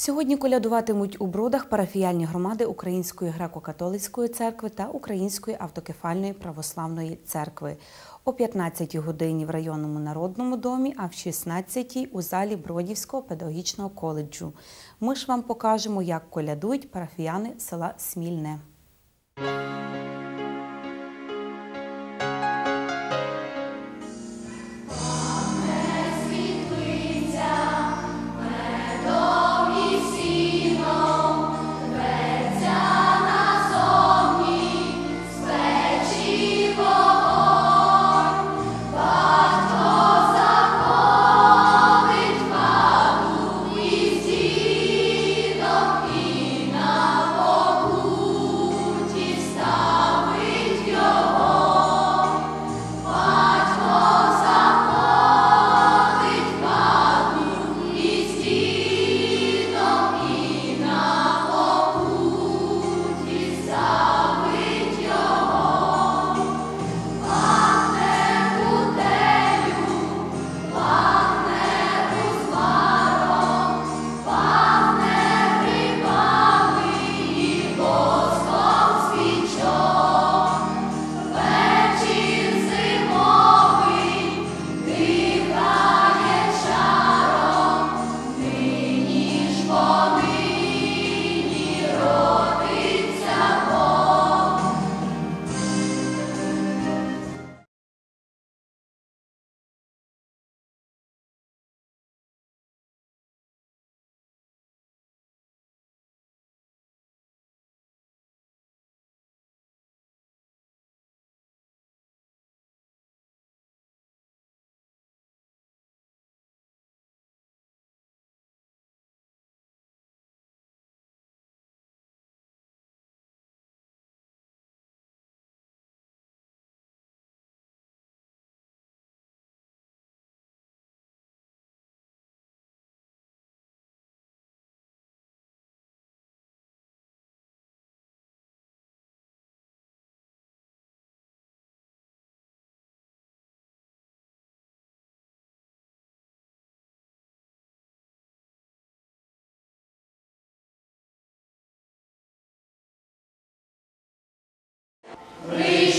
Сьогодні колядуватимуть у бродах парафіяльні громади Української греко-католицької церкви та Української автокефальної православної церкви. О 15-й годині в районному народному домі, а в 16-й у залі Бродівського педагогічного коледжу. Ми ж вам покажемо, як колядують парафіяни села Смільне. Де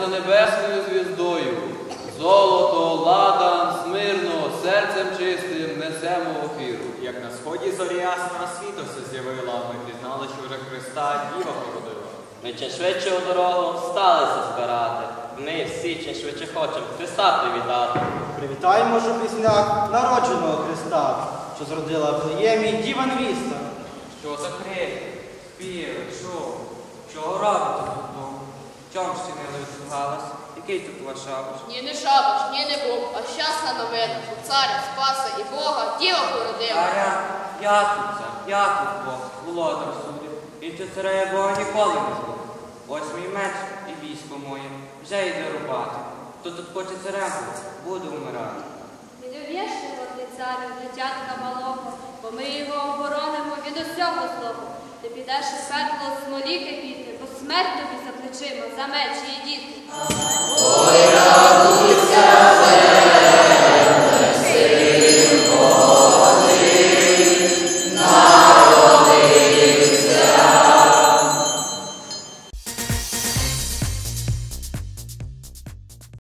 за небесною звіздою. Золото, ладан, смирно, серцем чистим несемо охиру. Як на сході зорі ясна світло все з'явила, ми пізнали, що вже Христа діва породила. Ми чим швидше у дорогу сталися збирати. Ми всі чим швидше хочемо Христа привітати. Привітаємо ж у піснях народженого Христа, що зродила в Вифлеємі діва невіста. Що за крик, співи, шум, чого робите тут? Чом не відсугалась? Який тут ваш шабаш? Ні не шабаш, ні не був, а щасна новина, у царя, спаса і Бога, діва породила. Царя, я тут цар, я тут Бог, володар судив. Він чи царя Бога ніколи не збув. Ось мій меч і військо моє, вже йде рубати. Хто тут хоче царем, буде вмирати. Не дов'єш ти царю, дитятка малого, бо ми його оборонимо від усього злого. Ти підеш у пекло смолі кипіти, бо смерть тобі плечима, за меч і діти.